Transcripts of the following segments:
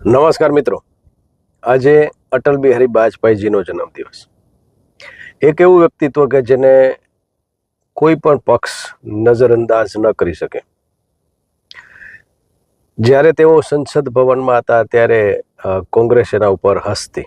નમસ્કાર મિત્રો. આજે અટલ બિહારી વાજપેયીજીનો જન્મદિવસ એક એવું વ્યક્તિત્વ કે જેને કોઈ પણ પક્ષ નજરઅંદાજ ન કરી શકે. જ્યારે તેઓ સંસદ ભવનમાં હતા ત્યારે કોંગ્રેસ એના ઉપર હસતી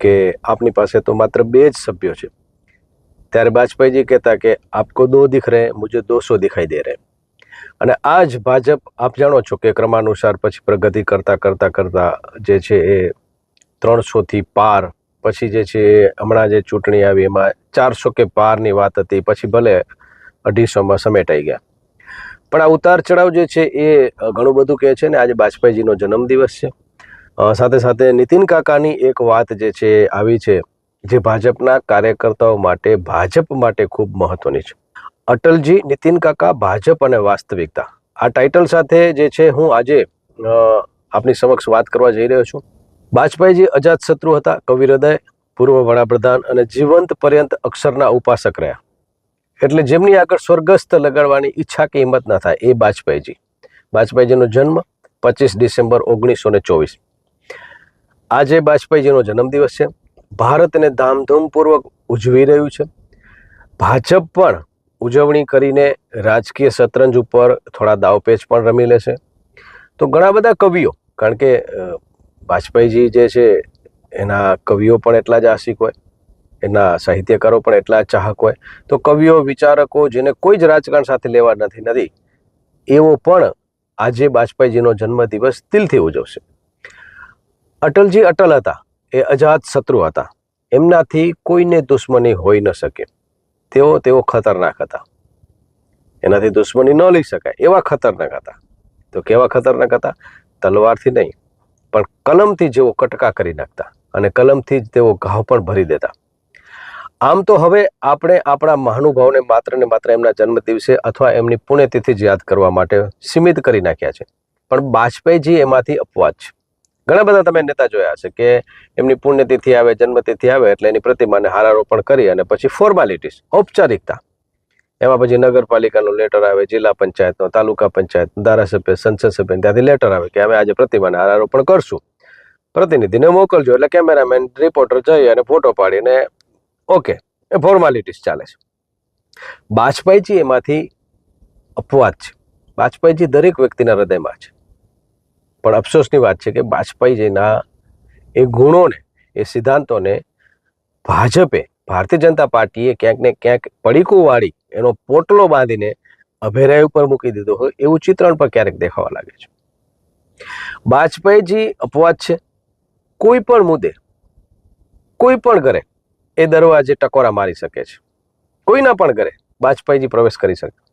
કે આપની પાસે તો માત્ર બે જ સભ્યો છે. ત્યારે વાજપેયીજી કહેતા કે, આપકો દો દિખ રહે, મુજે દોસો દિખાઈ દે રહે. અને આ જ ભાજપ, આપ જાણો છો કે ક્રમાનુસાર પછી પ્રગતિ કરતા કરતા કરતા જે છે એ ત્રણસોથી પાર, પછી જે છે હમણાં જે ચૂંટણી આવી એમાં ચારસો કે પારની વાત હતી, પછી ભલે અઢીસોમાં સમેટાઈ ગયા. પણ આ ઉતાર ચઢાવ જે છે એ ઘણું બધું કહે છે ને, આજે વાજપેયીજીનો જન્મદિવસ છે. સાથે સાથે નીતિન કાકાની એક વાત જે છે આવી છે, જે ભાજપના કાર્યકર્તાઓ માટે, ભાજપ માટે ખૂબ મહત્વની છે. અટલજી, નીતિન કાકા, ભાજપ અને વાસ્તવિકતા. આ ટાઇટલ સાથે જે છે હું આજે આપની સમક્ષ વાત કરવા જઈ રહ્યો છું. વાજપેયીજી અજાત શત્રુ હતા, કવિ હૃદય, પૂર્વ વડાપ્રધાન અને જીવંત પર્યંત અક્ષરના ઉપાસક રહ્યા. એટલે જેમની આગળ સ્વર્ગસ્થ લગાડવાની ઈચ્છા કે હિંમત ન થાય, એ વાજપેયીજી વાજપેયીજીનો જન્મ પચીસ ડિસેમ્બર ઓગણીસો ને ચોવીસ. આજે વાજપેયીજીનો જન્મદિવસ છે. ભારતને ધામધૂમપૂર્વક ઉજવી રહ્યું છે. ભાજપ પણ ઉજવણી કરીને રાજકીય શતરંજ ઉપર થોડા દાવપેચ પણ રમી લેશે. તો ઘણા બધા કવિઓ, કારણ કે વાજપેયીજી જે છે, એના કવિઓ પણ એટલા જ આશિક હોય, એના સાહિત્યકારો પણ એટલા ચાહક હોય. તો કવિઓ, વિચારકો જેને કોઈ જ રાજકારણ સાથે લેવા નથી નથી, એવો પણ આજે વાજપેયીજીનો જન્મદિવસ દિલથી ઉજવશે. અટલજી અટલ હતા, એ અજાત શત્રુ હતા. એમનાથી કોઈને દુશ્મની હોઈ ન શકે. તેઓ તેઓ ખતરનાક હતા. એનાથી દુશ્મની ન લઈ શકાય એવા ખતરનાક હતા. તો કેવા ખતરનાક હતા? તલવારથી નહીં, પણ કલમથી જેઓ કટકા કરી નાખતા અને કલમથી જ તેઓ ઘાવ પણ ભરી દેતા. આમ તો હવે આપણે આપણા મહાનુભાવને માત્ર ને માત્ર એમના જન્મદિવસે અથવા એમની પુણ્યતિથિ જ યાદ કરવા માટે સીમિત કરી નાખ્યા છે. પણ બાજપેયીજી એમાંથી અપવાદ છે. ઘણા બધા તમે નેતા જોયા છે કે એમની પુણ્યતિથિ આવે, જન્મતિથિ આવે એટલે એની પ્રતિમાને હારારોપણ કરી અને પછી ફોર્માલિટીસ ઔપચારિકતા. એમાં પછી નગરપાલિકાનો લેટર આવે, જિલ્લા પંચાયતનો, તાલુકા પંચાયત, ધારાસભ્ય, સંસદ સભ્ય ત્યાંથી લેટર આવે કે અમે આજે પ્રતિમાને હારારોપણ કરશું. પ્રતિનિધિને મોકલજો એટલે કેમેરામેન રિપોર્ટર જઈ અને ફોટો પાડીને ઓકે એ ફોર્માલિટીસ ચાલે છે. બાજપાઈજી એમાંથી અપવાદ છે. બાજપાઈજી દરેક વ્યક્તિના હૃદયમાં છે. પણ અફસોસની વાત છે કે વાજપેયીજીના એ ગુણોને, એ સિદ્ધાંતોને ભાજપે, ભારતીય જનતા પાર્ટીએ ક્યાંક ને ક્યાંક પડીકું વાળી, એનો પોટલો બાંધીને અભેરાય ઉપર મૂકી દીધો હોય એવું ચિત્રણ પણ ક્યારેક દેખાવા લાગે છે. વાજપેયીજી અપવાદ છે. કોઈ પણ મુદ્દે, કોઈ પણ ઘરે એ દરવાજે ટકોરા મારી શકે છે. કોઈના પણ ઘરે વાજપેયીજી પ્રવેશ કરી શકે.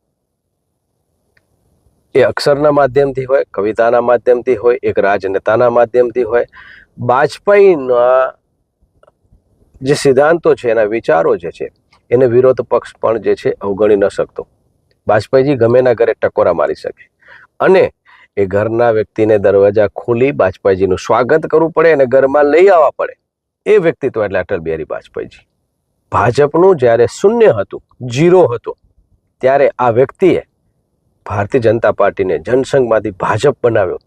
એ અક્ષરના માધ્યમથી હોય, કવિતાના માધ્યમથી હોય, એક રાજનેતાના માધ્યમથી હોય વાજપેયીના જે સિદ્ધાંતો છે, એના વિચારો જે છે, એને વિરોધ પક્ષ પણ જે છે, અવગણી ન શકતો. વાજપેયીજી ગમેના ઘરે ટકોરા મારી શકે. અને એ ઘરના વ્યક્તિને દરવાજા ખોલી વાજપેયીજીનું સ્વાગત કરવું પડે અને ઘરમાં લઈ આવવા પડે. એ વ્યક્તિત્વ એટલે અટલ બિહારી વાજપેયીજી ભાજપનું જ્યારે શૂન્ય હતું જીરો હતો, ત્યારે આ વ્યક્તિએ ભારતીય જનતા પાર્ટીને જનસંઘમાંથી ભાજપ બનાવ્યો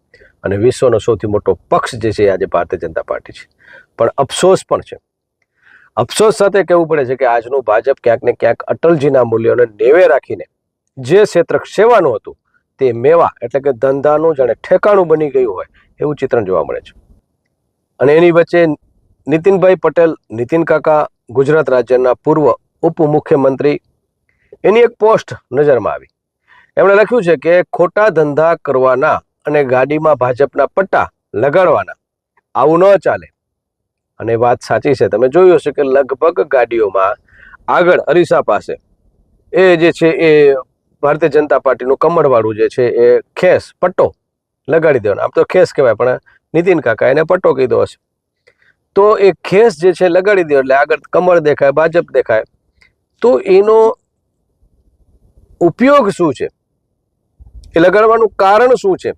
અને વિશ્વનો સૌથી મોટો પક્ષ જે છે આજે ભારતીય જનતા પાર્ટી છે. પણ અફસોસ પણ છે. અફસોસ સાથે કહેવું પડે છે કે આજનું ભાજપ ક્યાંક ને ક્યાંક અટલજીના મૂલ્યોને નેવે રાખીને જે ક્ષેત્ર સેવાનું હતું તે મેવા એટલે કે ધંધાનું જાણે ઠેકાણું બની ગયું હોય એવું ચિત્રણ જોવા મળે છે. અને એની વચ્ચે નીતિનભાઈ પટેલ, નીતિન કાકા, ગુજરાત રાજ્યના પૂર્વ ઉપ મુખ્યમંત્રી એની એક પોસ્ટ નજરમાં આવી. એમણે લખ્યું છે કે ખોટા ધંધા કરવાના અને ગાડીમાં ભાજપના પટ્ટા લગાડવાના, આવું ન ચાલે. અને વાત સાચી છે, તમે જોયું હશે કે લગભગ ગાડીઓમાં આગળ અરીસા પાસે એ જે છે એ ભારતીય જનતા પાર્ટીનું કમળવાળું જે છે એ ખેસ પટ્ટો લગાડી દેવાનો. આમ તો ખેસ કહેવાય, પણ નીતિન કાકા એને પટ્ટો કીધો હશે. તો એ ખેસ જે છે લગાડી દો, એટલે આગળ કમળ દેખાય, ભાજપ દેખાય. તો એનો ઉપયોગ શું છે? એ લગાડવાનું કારણ શું છે?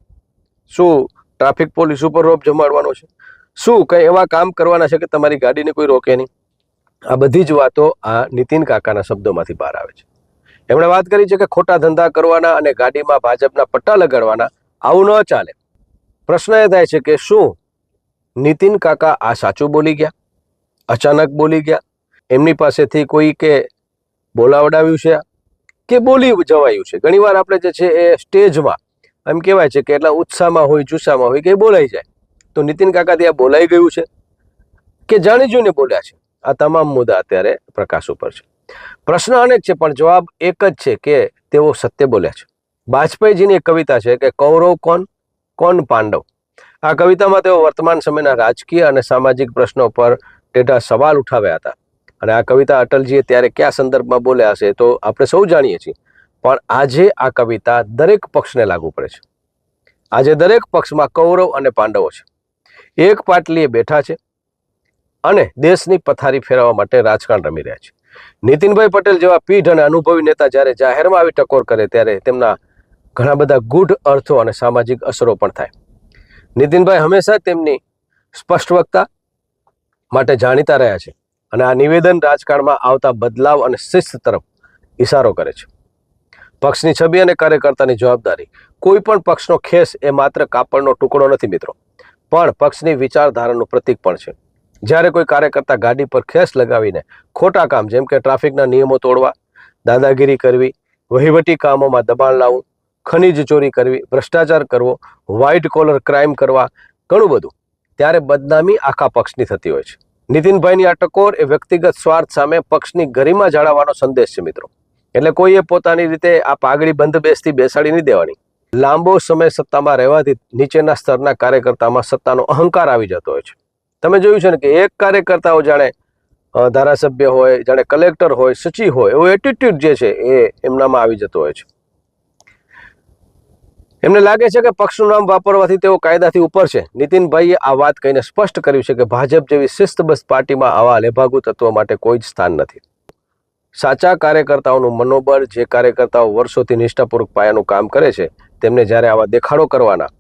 શું ટ્રાફિક પોલીસ ઉપર રોપ જમાડવાનો છે? શું કંઈ એવા કામ કરવાના છે કે તમારી ગાડીને કોઈ રોકે નહીં? આ બધી જ વાતો આ નીતિન કાકાના શબ્દોમાંથી બહાર આવે છે. એમણે વાત કરી છે કે ખોટા ધંધા કરવાના અને ગાડીમાં ભાજપના પટ્ટા લગાડવાના આવું ન ચાલે. પ્રશ્ન એ થાય છે કે શું નીતિન કાકા આ સાચું બોલી ગયા? અચાનક બોલી ગયા? એમની પાસેથી કોઈ કે બોલાવડાવ્યું છે? કે બોલી જવાયું છે. ઘણીવાર આપણે જે છે એ સ્ટેજમાં એમ કહેવાય છે કે એટલા ઉત્સાહમાં હોય, જુસ્સામાં હોય કે બોલાઈ જાય. તો નીતિન કાકા ત્યાં બોલાઈ ગયું છે કે જાણી જોઈને બોલ્યા છે. આ તમામ મુદ્દા અત્યારે પ્રકાશ ઉપર છે. પ્રશ્ન અનેક છે, પણ જવાબ એક જ છે કે તેઓ સત્ય બોલ્યા છે. વાજપેયીજીની એક કવિતા છે કે કૌરવ કોણ? કોણ પાંડવ? આ કવિતામાં તેઓ વર્તમાન સમયના રાજકીય અને સામાજિક પ્રશ્નો પર ટેઢા સવાલ ઉઠાવ્યા હતા. અને આ કવિતા અટલજીએ ત્યારે કયા સંદર્ભમાં બોલ્યા હશે તો આપણે સૌ જાણીએ છીએ. પણ આજે આ કવિતા દરેક પક્ષને લાગુ પડે છે. આજે દરેક પક્ષમાં કૌરવ અને પાંડવો છે. એક પાટલીએ બેઠા છે અને દેશની પથારી ફેરવવા માટે રાજકારણ રમી રહ્યા છે. નીતિનભાઈ પટેલ જેવા પીઢ અને અનુભવી નેતા જ્યારે જાહેરમાં આવી ટકોર કરે ત્યારે તેમના ઘણા બધા ગૂઢ અર્થો અને સામાજિક અસરો પણ થાય. નીતિનભાઈ હંમેશા તેમની સ્પષ્ટ વક્તા માટે જાણીતા રહ્યા છે. અને આ નિવેદન રાજકારણમાં આવતા બદલાવ અને શિસ્ત તરફ ઇશારો કરે છે. પક્ષની છબી અને કાર્યકર્તાની જવાબદારી. કોઈ પણ પક્ષનો ખેસ એ માત્ર કાપડનો ટુકડો નથી મિત્રો. પણ પક્ષની વિચારધારાનું પ્રતીક પણ છે. જ્યારે કોઈ કાર્યકર્તા ગાડી પર ખેસ લગાવીને ખોટા કામ, જેમ કે ટ્રાફિકના નિયમો તોડવા, દાદાગીરી કરવી, વહીવટી કામોમાં દબાણ લાવવું, ખનીજ ચોરી કરવી, ભ્રષ્ટાચાર કરવો, વ્હાઇટ કોલર ક્રાઇમ કરવા, ઘણું બધું. ત્યારે બદનામી આખા પક્ષની થતી હોય છે. નીતિનભાઈની આ ટકોર એ વ્યક્તિગત સ્વાર્થ સામે પક્ષની ગરિમા જાળવવાનો સંદેશ છે, મિત્રો. એટલે કોઈએ પોતાની રીતે આ પાઘડી બંધ બેસતી બેસાડી નહીં દેવાની. લાંબો સમય સત્તામાં રહેવાથી નીચેના સ્તરના કાર્યકર્તામાં સત્તાનો અહંકાર આવી જતો હોય છે. તમે જોયું છે ને કે એક કાર્યકર્તાઓ જાણે ધારાસભ્ય હોય, જાણે કલેક્ટર હોય, સચિવ હોય, એવો એટીટ્યુડ જે છે એ એમનામાં આવી જતો હોય છે. એમને લાગે છે કે પક્ષનું નામ વાપરવાથી તેઓ કાયદાથી ઉપર છે. નીતિનભાઈએ આ વાત કહીને સ્પષ્ટ કર્યું છે કે ભાજપ જેવી શિસ્તબદ્ધ પાર્ટીમાં આવા લેભાગુ તત્વ માટે કોઈ જ સ્થાન નથી. સાચા કાર્યકર્તાઓનું મનોબળ, જે કાર્યકર્તાઓ વર્ષોથી નિષ્ઠાપૂર્વક પાયાનું કામ કરે છે, તેમને જ્યારે આવા દેખાડો કરવાના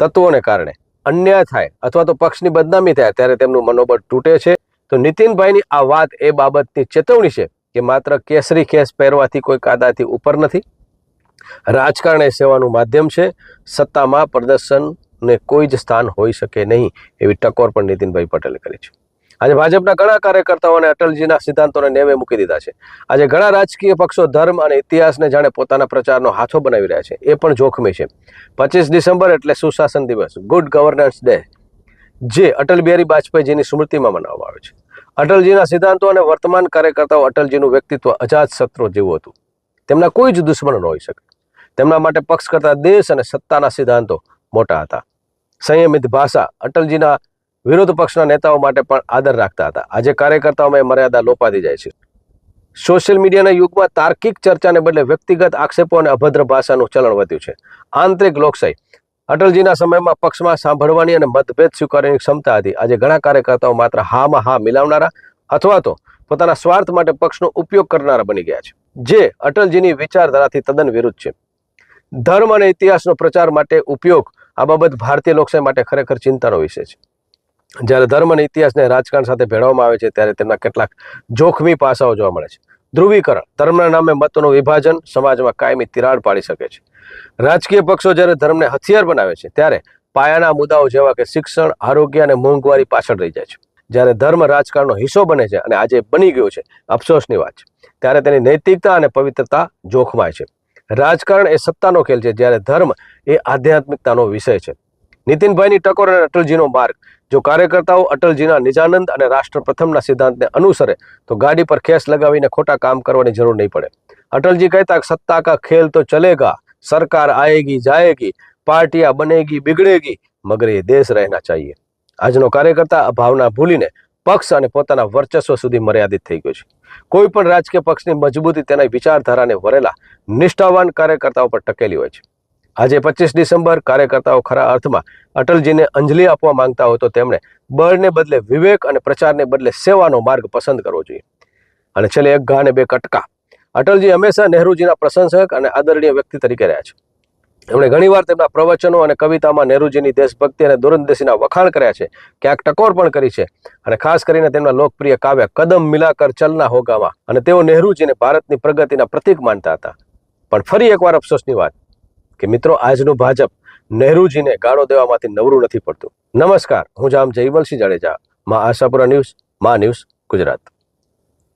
તત્વોને કારણે અન્યાય થાય અથવા તો પક્ષની બદનામી થાય ત્યારે તેમનું મનોબળ તૂટે છે, તો નીતિનભાઈની આ વાત એ બાબતની ચેતવણી છે કે માત્ર કેસરી ખેસ પહેરવાથી કોઈ કાયદાથી ઉપર નથી? રાજકારણ એ સેવાનું માધ્યમ છે. સત્તામાં પ્રદર્શનને કોઈ જ સ્થાન હોઈ શકે નહીં એવી ટકોર પણ નીતિનભાઈ પટેલે કરી છે. આજે ભાજપના ઘણા કાર્યકર્તાઓને અટલજીના સિદ્ધાંતોને નેવે મૂકી દીધા છે. આજે ઘણા રાજકીય પક્ષો ધર્મ અને ઇતિહાસને જાણે પોતાના પ્રચારનો હાથો બનાવી રહ્યા છે. એ પણ જોખમી છે. પચીસ ડિસેમ્બર એટલે સુશાસન દિવસ. Good governance day. જે અટલ બિહારી વાજપેયીજીની સ્મૃતિમાં મનાવવામાં આવે છે. અટલજીના સિદ્ધાંતો અને વર્તમાન કાર્યકર્તાઓ અટલજીનું વ્યક્તિત્વ અજાત શત્રુ જેવું હતું. તેમના કોઈ જ દુશ્મન ન હોઈ શકે. તેમના માટે પક્ષ કરતા દેશ અને સત્તાના સિદ્ધાંતો મોટા હતા. સંયમિત ભાષા અટલજીના વિરોધ પક્ષના નેતાઓ માટે પણ આદર રાખતા હતા. આજે કાર્યકર્તાઓમાં એ મર્યાદા લોપાતી જાય છે. સોશિયલ મીડિયાના યુગમાં તાર્કિક ચર્ચાને બદલે વ્યક્તિગત આક્ષેપો અને અભદ્ર ભાષાનું ચલણ વધ્યું છે. આંતરિક લોકશાહી. અટલજીના સમયમાં પક્ષમાં સાંભળવાની અને મતભેદ સ્વીકારવાની ક્ષમતા હતી. આજે ઘણા કાર્યકર્તાઓ માત્ર હામાં હા મિલાવનારા અથવા તો પોતાના સ્વાર્થ માટે પક્ષનો ઉપયોગ કરનારા બની ગયા છે. જે અટલજીની વિચારધારાથી તદ્દન વિરુદ્ધ છે. ધર્મ અને ઇતિહાસનો પ્રચાર માટે ઉપયોગ આ બાબત ભારતીય લોકશાહી માટે ખરેખર ચિંતાનો વિષય છે. જ્યારે ધર્મ અને ઇતિહાસને રાજકારણ સાથે ભેળવવામાં આવે છે, ત્યારે તેમના કેટલાક જોખમી પાસાઓ જોવા મળે છે. ધ્રુવીકરણ, ધર્મના નામે મતોનું વિભાજન સમાજમાં કાયમી તિરાડ પાડી શકે છે. રાજકીય પક્ષો જ્યારે ધર્મને હથિયાર બનાવે છે, ત્યારે પાયાના મુદ્દાઓ જેવા કે શિક્ષણ, આરોગ્ય અને મોંઘવારી પાછળ રહી જાય છે. જ્યારે ધર્મ રાજકારણનો હિસ્સો બને છે અને આજે બની ગયો છે, અફસોસની વાત છે. ત્યારે તેની નૈતિકતા અને પવિત્રતા જોખમાય છે. રાજકારણ એ સત્તાનો ખેલ છે, જ્યારે ધર્મ એ આધ્યાત્મિકતાનો વિષય છે. નીતિનભાઈની ટકોર અને અટલજીનો માર્ગ. જો કાર્યકર્તાઓ અટલજીના નિજાનંદ અને રાષ્ટ્ર પ્રથમના સિદ્ધાંતને અનુસરે, તો ગાડી પર ખેસ લગાવીને ખોટા કામ કરવાની જરૂર નહીં પડે. અટલજી કહેતા, સત્તા કા ખેલ તો ચલેગા. સરકાર આએગી જાએગી પાર્ટીયા બનેગી, બિગડેગી. મગર એ દેશ રહેના ચાહીએ. આજનો કાર્યકર્તા ભાવના ભૂલીને પક્ષ અને પોતાના વર્ચસ્વ સુધી મર્યાદિત થઈ ગયો છે. કોઈ પણ રાજકીય પક્ષની મજબૂતી તેના વિચારધારાને વરેલા નિષ્ઠાવાન કાર્યકર્તાઓ પર ટકેલી હોય છે. આજે પચીસ ડિસેમ્બર કાર્યકર્તાઓ ખરા અર્થમાં અટલજીને અંજલિ આપવા માંગતા હોય તો તેમણે બળને બદલે વિવેક અને પ્રચારને બદલે સેવાનો માર્ગ પસંદ કરવો જોઈએ. અને છેલ્લે એક ઘા અને બે કટકા. અટલજી હંમેશા નહેરુજીના પ્રશંસક અને આદરણીય વ્યક્તિ તરીકે રહ્યા છે. એમણે ઘણીવાર તેમના પ્રવચનો અને કવિતામાં નહેરુજીની દેશભક્તિ અને દૂરંદેશીના વખાણ કર્યા છે. ક્યાંક ટકોર પણ કરી છે અને ખાસ કરીને તેમના લોકપ્રિય કાવ્ય કદમ મિલાકર ચલના હોગામાં અને તેઓ નહેરુજીને ભારતની પ્રગતિના પ્રતીક માનતા હતા. પણ ફરી એકવાર અફસોસની વાત કે મિત્રો, આજનું ભાજપ નહેરુજીને ગાળો દેવામાંથી નવરું નથી પડતું. નમસ્કાર, હું જામ Jayvalsinh Jadeja. Maa Ashapura news, Maa news Gujarat.